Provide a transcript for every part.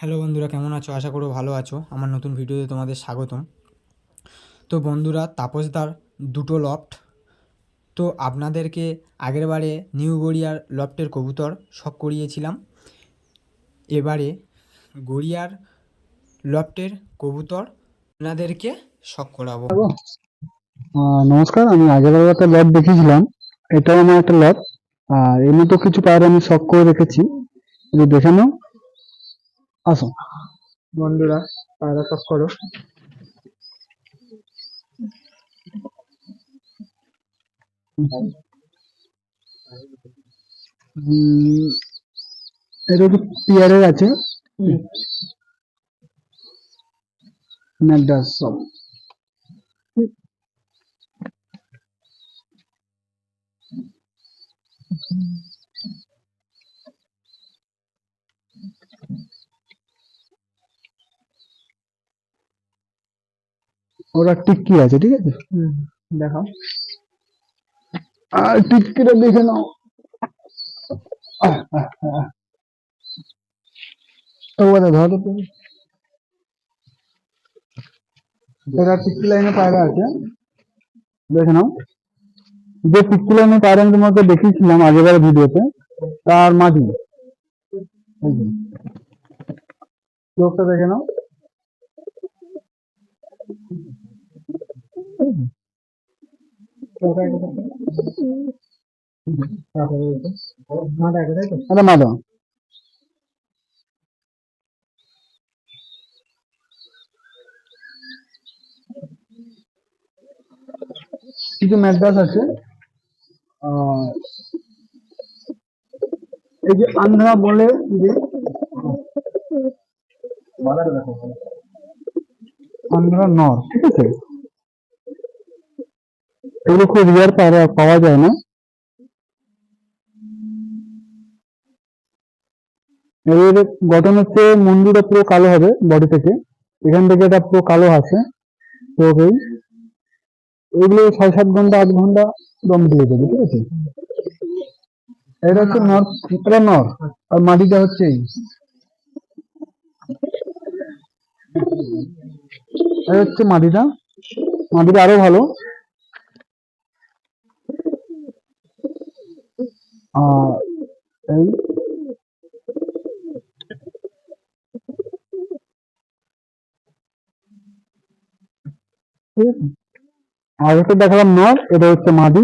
Hello বন্ধুরা, কেমন আছো? আশা করো ভালো আছো। আমার নতুন ভিডিওতে তোমাদের স্বাগতম। তো বন্ধুরা তাপসদার দুটো লফট তো আপনাদেরকে আগের বারে নিউ গড়িয়ার লফটের কবুতর শখ করিয়েছিলাম। এবারে গড়িয়ার লফটের কবুতর আপনাদেরকে শখ করাবো। নমস্কার, আমি আগের বার একটা লট দেখেছিলাম। এটাও আমার একটা লট আর এর মতো কিছু পায়রা আমি শখ করে রেখেছি। যদি দেখে নাও আসো। বন্ধুরা পায়রা শখ করো। এটা হচ্ছে পিয়ারের আছে। ম্যাকডাস সব। ওরা টিক্কি আছে ঠিক আছে? দেখাও। আর টিক্কিটা দেখে নাও। আহ, আহ, আহ। ও দাদা ধরো তো এটা টিক্কি লাইনে পায়রা আছে। দেখে নাও। যে টিক্কি লাইনে পায়রা আমি তোমাকে দেখিয়েছিলাম আগের ভিডিওতে তার মাঝি। চোখটা দেখে নাও। এটা কিছু ম্যাড্রাস আছে? এই যে আন্ধ্রা বলে যে আন্ধ্রা নর ঠিক আছে? এগুলো খুব রিয়ার পাওয়া পাওয়া যায় না। এর গঠন হচ্ছে মুন্ডুটা পুরো কালো হবে বডি থেকে। এখান থেকে এটা পুরো কালো আছে তো ওকেই এগুলো ছয় সাত ঘণ্টা, আট ঘণ্টা দম দিয়ে দেবে, ঠিক আছে? এটা হচ্ছে নর এটা নর আর মাটিটা হচ্ছে এই এটা হচ্ছে মাটিটা। মাটিটা আরও ভালো আর এই। আর এটা দেখালাম নর এটা হচ্ছে মাদি।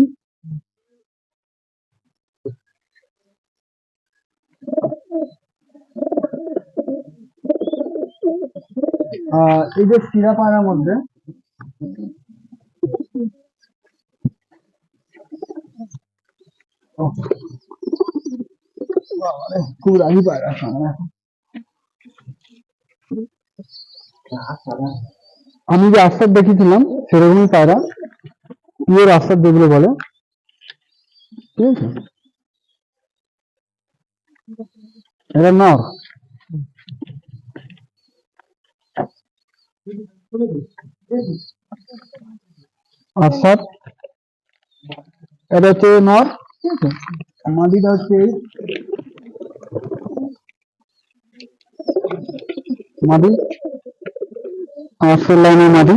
এই যে সিরা পায়রার মধ্যে। ওহ। রাগি পায়রা সামনে আমি যে আস্তার দেখেছিলাম, সেরকমই পায়রা। পিওর আস্তার যেগুলো বলে। ঠিক আছে? এটা নর। আস্তার এটা হচ্ছে নর। মাদিটা হচ্ছে মাদি? আস্তার লাইনের মাদি।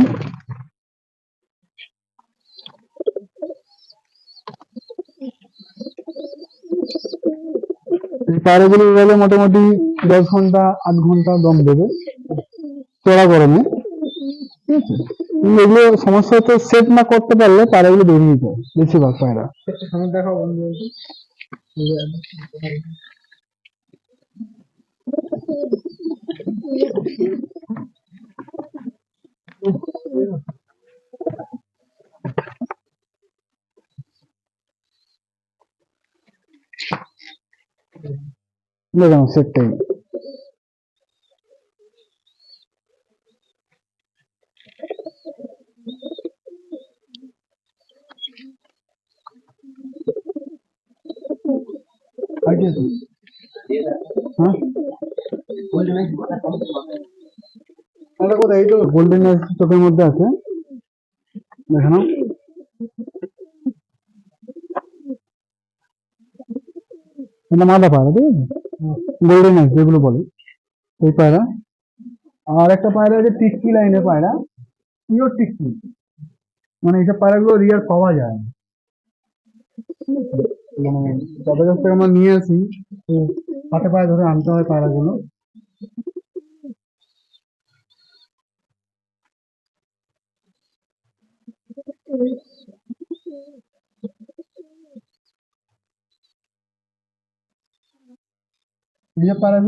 পায়রাগুলো গেলে মোটামুটি দশ ঘণ্টা, আট ঘণ্টা দম দেবে। চড়া গরমে এগুলো সমস্যা হচ্ছে সেট না করতে পারলে পায়রাগুলো বেরিয়ে যায় বেশিরভাগ পায়রা। দেখাও বন্ধু দেখুন সেটটাই আর কি আছে? হ্যাঁ এটা কোথায়? এই তো গোল্ডেন চোখের মধ্যে আছে। দেখে নাও এটা মাদা পায়রা, ঠিক আছে? গোল্ডেন আইস যেগুলো বলে। এই পায়রা। আর একটা পায়রা আছে টিকটি লাইনের পায়রা। পিওর টিকটি মানে এইসব পায়রাগুলো রিয়ার পাওয়া যায়। মানে যাদের কাছ থেকে আমরা নিয়ে আসি, হাতে পায়ে ধরে আনতে হয় পায়রাগুলো।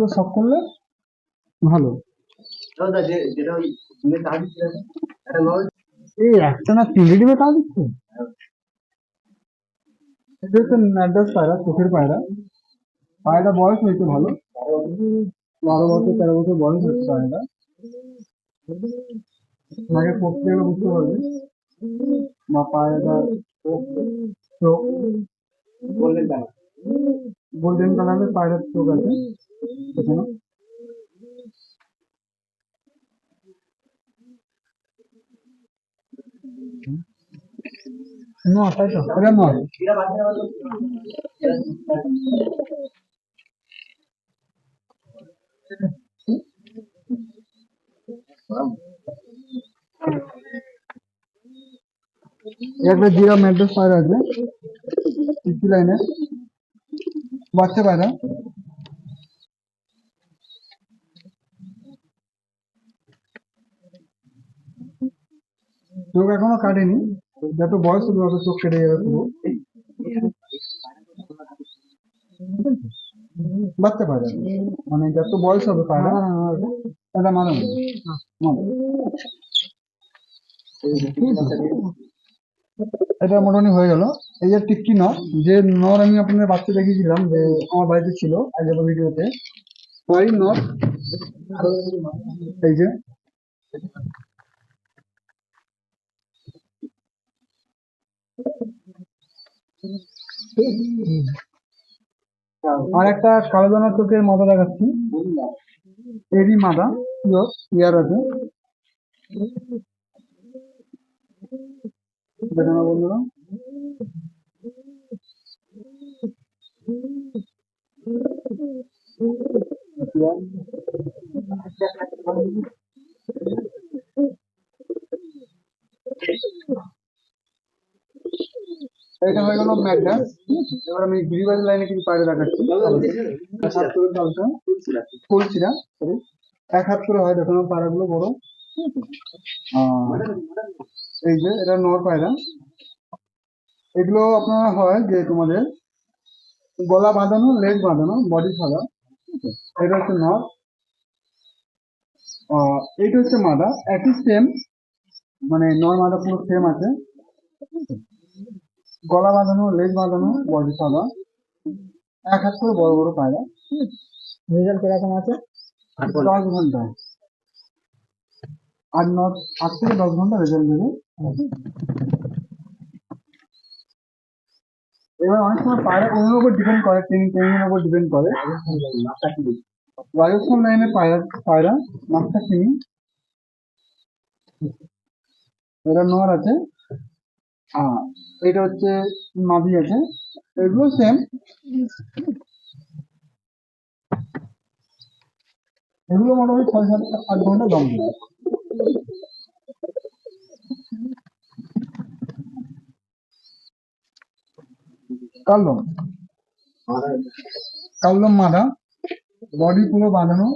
সব করলে? ভালো। এই একটা না তিনটে ডিমে তা দিচ্ছে? এটা পায়রা চোখের পায়রা। পায়রা বয়স হয়েছে ভালো। বারো বছর তেরো বছর বয়স হয়েছে পায়রা আগে পড়তে গেলে বুঝতে পারবে। বা পায়রা চোখ বললেন কেন গোল্ডেন কালারের পায়রার চোখ আছে। এখানে তাই তো? এটা নয় এরা বাচ্চারা বলো এই একটা জিরা ম্যাড্রাস পায়রা আছে সিক্সটি লাইনের বাচ্চা পায়রা চোখ এখনও কাটেনি যত বয়স হবে তত চোখ কেটে যাবে পুরো বাচ্চা পায়রা মানে যত বয়স হবে পায়রা এটা মারা এটা মোটামুটি হয়ে গেল। এই যে টিক্কি নর যে নর আমি আপনাদের বাচ্চা দেখিয়েছিলাম যে আমার বাড়িতে ছিল আগের ভিডিওতে ওই নর এই যে। আর একটা কালো দানা চোখের মাথা দেখাচ্ছি। এরই মাথা পিওর ইয়ার আছে। এটা হয়ে গেল ম্যাডাস এবার আমি গিরিবাজ লাইনে কিছু পায়রা দেখাচ্ছি। এক হাত করে ডালটা ফুলছিরা সরি এক হাত করে হয় দেখুন পায়রাগুলো বড় এই যে, এটা নর পায়রা। এগুলো আপনার হয় যে তোমাদের গলা বাঁধানো লেগ বাঁধানো বডি সাদা এটা হচ্ছে নর। এইটা হচ্ছে মাদা। একই সেম মানে নর মাদা পুরো সেম আছে? গলা বাঁধানো লেগ বাঁধানো বডি সাদা এক হাত করে বড় বড় পায়রা রেজাল্ট কীরকম আছে? দশ ঘণ্টা। আট ন আট থেকে দশ ঘণ্টা রেজাল্ট দেবে। এবার অনেক সময় পায়রা অন্যের উপর ডিপেন্ড করে ট্রেনিং ট্রেনিং এর উপর ডিপেন্ড করে। রাজস্থান লাইনের পায়রা পায়রা মাছটা চিনি এটা নর আছে। আর এটা হচ্ছে মাদি আছে। এগুলো সেম এগুলো মোটামুটি ছয় সাত আট ঘণ্টা দম দেবে কালদম। কালদম মাদা বডি পুরো বাঁধানো,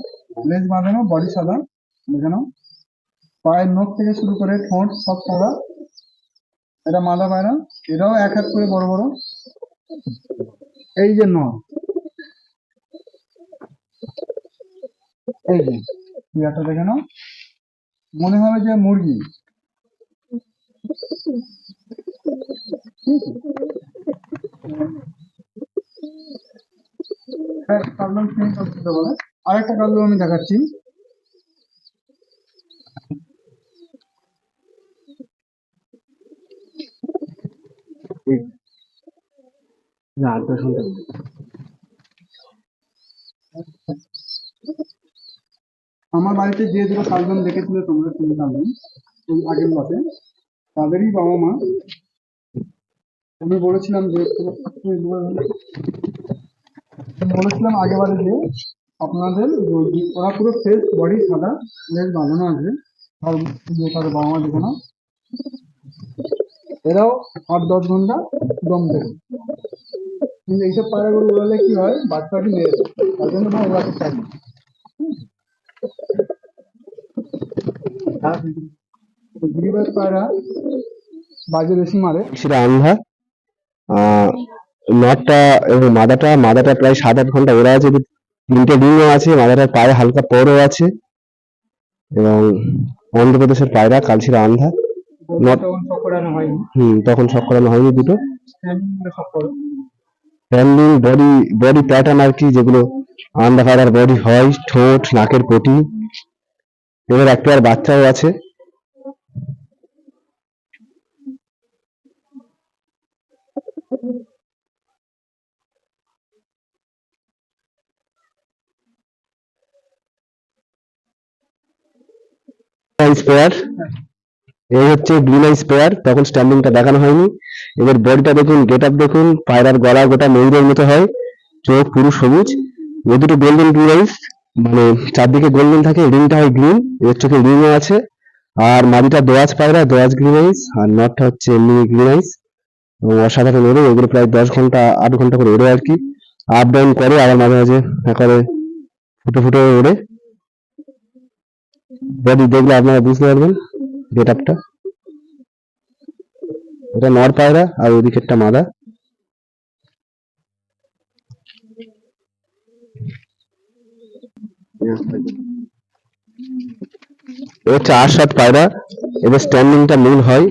লেজ বাঁধানো, বডি সাদা দেখানো পায়ের নখ থেকে শুরু করে ঠোঁট, সব সাদা। এটা মাদা পায়রা, এটাও এক হাত করে বড় বড়। এই যে ন এই যে ইয়াটা দেখে নাও। মনে হবে যে মুরগি। হ্যাঁ আরেকটা কালদম আমি দেখাচ্ছি। আমার বাড়িতে যে দুটো কালদম দেখেছিলে তোমরা তিন কালদম এই আগের মাসে, তাদেরই বাবা মা, আমি বলেছিলাম যে, বলেছিলাম আগেবারে যে, আপনাদের ওরা পুরো ফেস বডি সাদা লেজ বাঁধানো আছে, আর তাদের বাবা মা দেখে না এরাও আট দশ ঘণ্টা দম দেবে কিন্তু এইসব পায়রাগুলো উড়ালে কি হয়? বাচ্চাকে মেরে তার জন্য ভাই ওড়াতে চাই না। পায়রা বাজে মারে। সেটা মাদাটা মাদাটা প্রায় সাত আট ঘণ্টা আছে। তিনটে ডিমও আছে পায়ে হালকা পরও আছে। এবং অন্ধ্রপ্রদেশের পায়রা আন্ধা হুম তখন সব করানো হয়নি দুটো। স্ট্যান্ডিং বডি বডি প্যাটার্ন আর কি যেগুলো আন্ধা বডি হয় ঠোঁট নাকের পটি। এবার একটা আর বাচ্চাও আছে। স্পেয়ার এই হচ্ছে গ্রিন আই স্পেয়ার তখন স্ট্যান্ডিংটা দেখানো হয়নি। এবার বডিটা দেখুন গেট আপ দেখুন, পায়রার গলা গোটা ময়ূরের মতো হয়, চোখ পুরো সবুজ। এ দুটো গোল্ডেন গ্রিন আইস মানে চারদিকে গোল্ডেন থাকে রিংটা হয় গ্রিন এর চোখে রিংও আছে। আর মাদিটা দোয়াজ পায়রা, দোয়াজ গ্রিন আইস আর নটটা হচ্ছে এমনি গ্রিন আইস অসাধারণ ওড়ে, এগুলো প্রায় দশ ঘণ্টা, আট ঘণ্টা করে ওড়ে আর কি। আপ ডাউন করে, আবার মাঝে মাঝে একেবারে ফুটো ফুটো ওড়ে। বডি দেখলে আপনারা বুঝতে পারবেন। গেট আপটা এটা নর পায়রা আর ওদিকেরটা মাদা। হচ্ছে আট সাত পায়রা। এদের স্ট্যান্ডিংটা মূল হয়।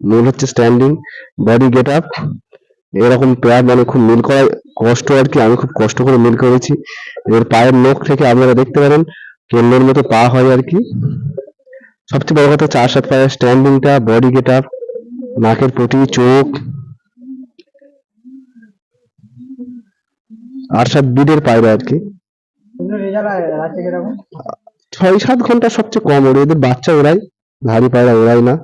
মূল হচ্ছে স্ট্যান্ডিং বডি গেট আপ এরকম পেয়ার মানে খুব মিল করা কষ্ট আর কি, আমি খুব কষ্ট করে মিল করেছি। এর পায়ের নখ থেকে আপনারা দেখতে পারেন কেন্দ্রের মতো পা হয় আর কি। সবচেয়ে বড় কথা চার সাত পায়ের স্ট্যান্ডিংটা বডি গেট আপ নাকের পটি চোখ। আর সাত বিডের পায়রা আর কি। ছয় সাত ঘণ্টা সবচেয়ে কম ওড়ে এদের বাচ্চা ওড়াই ভারী পায়রা ওড়াই না।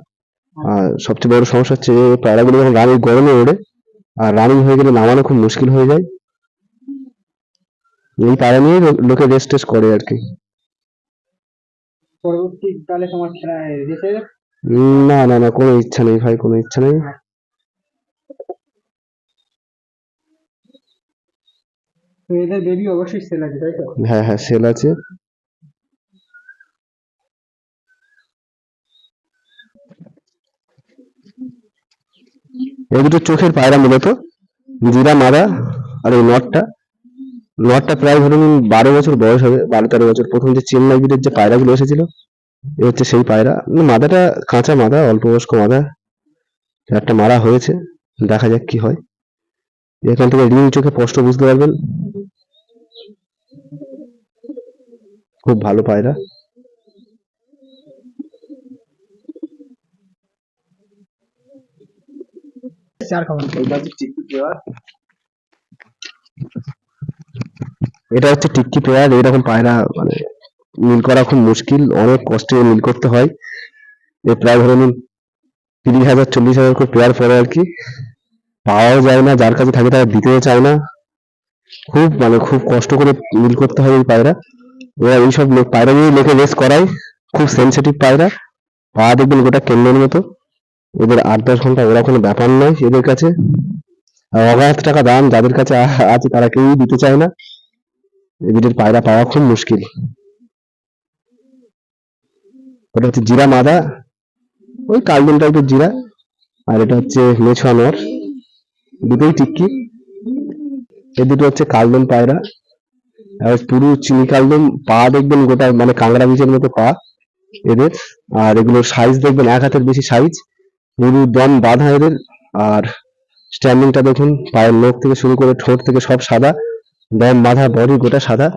আর সবচেয়ে বড় সমস্যা হচ্ছে পায়রাগুলো যখন রানিং গরমে ওড়ে, আর রানিং হয়ে গেলে নামানো খুব মুশকিল হয়ে যায়। এই পায়রা নিয়ে লোকে রেস্ট টেস্ট করে আর কি। পরবর্তীকালে তোমার খেলা দেশের না না না কোনো ইচ্ছা নেই ভাই কোনো ইচ্ছা নেই। এদের বেবি অবশ্যই সেল আছে তাই তো? হ্যাঁ হ্যাঁ সেল আছে। এই দুটো চোখের পায়রা মূলত জিরা মারা আর এই নটটা। নটটা প্রায় ধরুন বারো বছর বয়স হবে বারো তেরো বছর। প্রথম যে চেন্নাই বিটের যে পায়রাগুলো এসেছিল এ হচ্ছে সেই পায়রা। মানে মাদাটা কাঁচা মাদা অল্প বয়স্ক মাদা। একটা মারা হয়েছে দেখা যাক কি হয়। এখান থেকে রিং চোখে স্পষ্ট বুঝতে পারবেন। খুব ভালো পায়রা। চার খাবার। এটা হচ্ছে টিক্কি পেয়ার এরকম পায়রা মানে মিল করা খুব মুশকিল, অনেক কষ্টে মিল করতে হয়। এ প্রায় ধরে নিন তিরিশ হাজার, চল্লিশ হাজার করে পেয়ার পরে আর কি। পাওয়াও যায় না, যার কাছে থাকে তারা দিতেও চায় না। খুব মানে খুব কষ্ট করে মিল করতে হয় এই পায়রা। এরা এইসব লোক, পায়রা নিয়ে লোকে রেস করায়। খুব সেন্সিটিভ পায়রা। পা দেখবেন গোটা কেন্দ্রের মতো। এদের আট দশ ঘণ্টা ওরা কোনো ব্যাপার নয় এদের কাছে। অগাধ টাকা দাম যাদের কাছে আছে তারা কেউই দিতে চায় না। এবিটের পায়রা পাওয়া খুব মুশকিল। ওটা হচ্ছে জিরা মাদা। ওই কালদম টাইপের জিরা। আর এটা হচ্ছে নর দুটোই টিক্কি। এ দুটো হচ্ছে কালদম পায়রা। আর পুরো চিনি কালদম পা দেখবেন গোটা মানে কাংড়া বীজের মতো পা এদের। আর এগুলোর সাইজ দেখবেন এক হাতের বেশি সাইজ পুরো দম বাঁধা এদের। আর স্ট্যান্ডিংটা দেখুন, পায়ের নখ থেকে শুরু করে ঠোঁট থেকে সব সাদা দম বাঁধা বডি গোটা সাদা।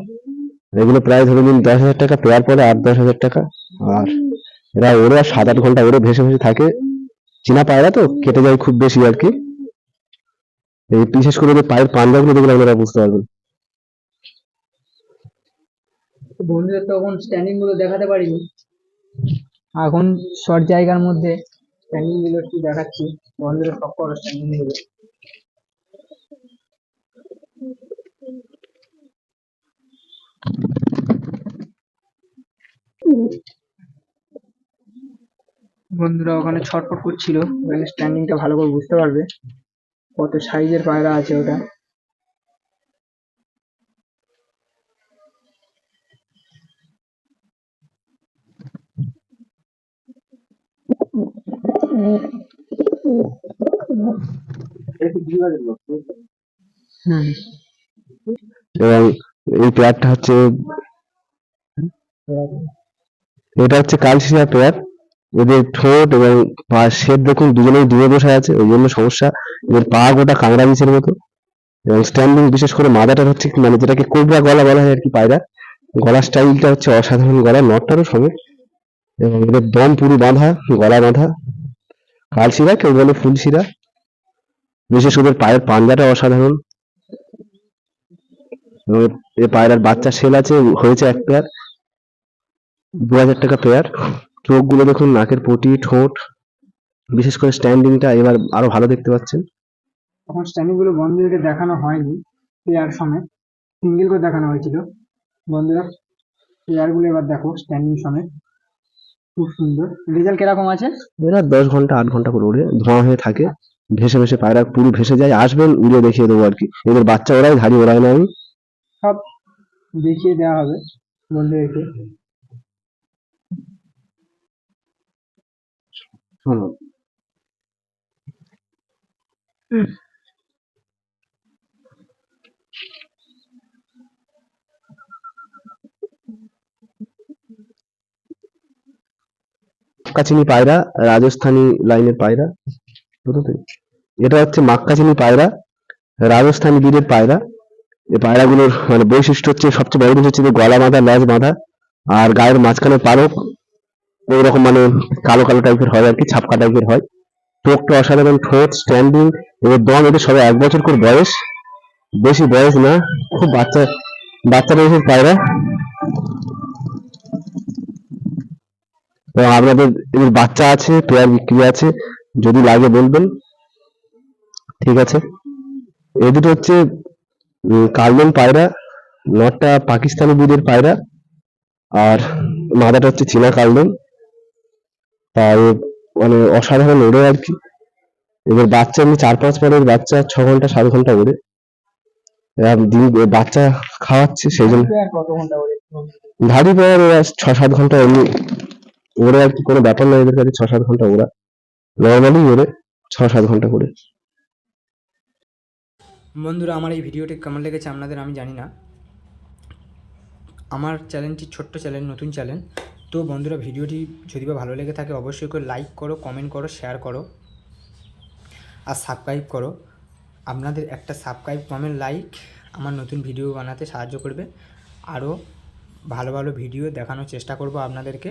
এগুলো প্রায় ধরে নিন দশ হাজার টাকা পেয়ার পরে আট, দশ হাজার টাকা। আর এরা ওরে আর সাত আট ঘণ্টা ওরে ভেসে ভেসে থাকে। চীনা পায়রা তো, কেটে যায় খুব বেশি আর কি। এই বিশেষ করে যে পায়ের পাঞ্জাগুলো দেখলে আপনারা বুঝতে পারবেন। বন্ধুদের তো এখন স্ট্যান্ডিংগুলো দেখাতে পারিনি। এখন শর্ট জায়গার মধ্যে স্ট্যান্ডিংগুলো একটু দেখাচ্ছি। বন্ধুরা সব করো স্ট্যান্ডিংগুলো বন্ধুরা, ওখানে ছটফট করছিল। স্ট্যান্ডিংটা ভালো করে বুঝতে পারবে। কত সাইজের পায়রা আছে ওটা। এবং এই পেয়ারটা হচ্ছে, এটা হচ্ছে কালশিয়া পেয়ার এদের ঠোঁট এবং পা, শেপ দেখুন, দুজনেই ডুবে বসে আছে, ওই জন্য সমস্যা। এদের পা গোটা কাংড়া বিছের মতো। এবং স্ট্যান্ডিং বিশেষ করে মাদাটার হচ্ছে মানে যেটাকে কোবরা গলা বলা হয় আর কি পায়রা, গলার স্টাইলটা হচ্ছে অসাধারণ গলা নটটারও সমেত এবং এদের দম পুরো বাঁধা, গলা বাঁধা। কালশিরা কেউ বলে ফুলশিরা বিশেষ ওদের পায়ের পাঞ্জাটা অসাধারণ। এ পায়রার বাচ্চা সেল আছে, হয়েছে এক পেয়ার দু হাজার টাকা পেয়ার চোখগুলো দেখুন, নাকের পটি, ঠোঁট। বিশেষ করে স্ট্যান্ডিংটা এবার আরও ভালো দেখতে পাচ্ছেন। তখন স্ট্যান্ডিংগুলো বন্ধুদেরকে দেখানো হয়নি পেয়ার সমেত। সিঙ্গেল করে দেখানো হয়েছিল। বন্ধুরা পেয়ারগুলো এবার দেখো স্ট্যান্ডিং সমেত। খুব সুন্দর। রেজাল্ট কীরকম আছে? এরা দশ ঘণ্টা আট ঘণ্টা করে উড়ে ধোঁয়া হয়ে থাকে ভেসে ভেসে পায়রা পুরো ভেসে যায় আসবেন উড়ে দেখিয়ে দেবো আর কি। এদের বাচ্চা ওরাই ধাড়ি ওরাই না আমি। সব দেখিয়ে দেওয়া হবে বন্ধুদেরকে শোনো। মাক্কাচিনি পায়রা, রাজস্থানি লাইনের পায়রা বুঝলো তো? এটা হচ্ছে মাক্কাচিনি পায়রা, রাজস্থানি বীরের পায়রা। এই পায়রাগুলোর মানে বৈশিষ্ট্য হচ্ছে সবচেয়ে বড় জিনিস হচ্ছে গলা বাঁধা লেজ বাঁধা আর গায়ের মাঝখানে পালক ওই রকম মানে কালো কালো টাইপের হয় আর কি, ছাপকা টাইপের হয়। চোখটা অসাধারণ, ঠোঁট স্ট্যান্ডিং এদের দম এদের সবাই এক বছর করে বয়স, বেশি বয়স না, খুব বাচ্চা বাচ্চা বয়সের পায়রা। এবং আপনাদের এদের বাচ্চা আছে, পেয়ার বিক্রি আছে, যদি লাগে বলবেন। ঠিক আছে? এ দুটো হচ্ছে কার্বন পায়রা, নটটা পাকিস্তানি দুধের পায়রা, আর মাদাটা হচ্ছে চীনা কালদম আর মানে অসাধারণ ওড়ে আর কি। এবার বাচ্চা এমনি চার পাঁচ পরের বাচ্চা, ছ ঘণ্টা, সাত ঘণ্টা ওড়ে। দিন, বাচ্চা খাওয়াচ্ছে, সেই জন্য ধাড়ি পাওয়ার ছ, সাত ঘণ্টা এমনি ওরা আর কি কোনো ব্যাপার নয় এদের কাছে ছ সাত ঘণ্টা ওরা। নর্মালি ওরে ছ সাত ঘণ্টা করে। বন্ধুরা, আমার এই ভিডিওটি কেমন লেগেছে আপনাদের আমি জানি না। আমার চ্যানেলটি ছোট্ট চ্যানেল, নতুন চ্যানেল। তো বন্ধুরা, ভিডিওটি যদি বা ভালো লেগে থাকে, অবশ্যই করে লাইক করো কমেন্ট করো শেয়ার করো। আর সাবস্ক্রাইব করো। আপনাদের একটা সাবস্ক্রাইব কমেন্ট লাইক আমার নতুন ভিডিও বানাতে সাহায্য করবে। আরও ভালো ভালো ভিডিও দেখানোর চেষ্টা করব আপনাদেরকে।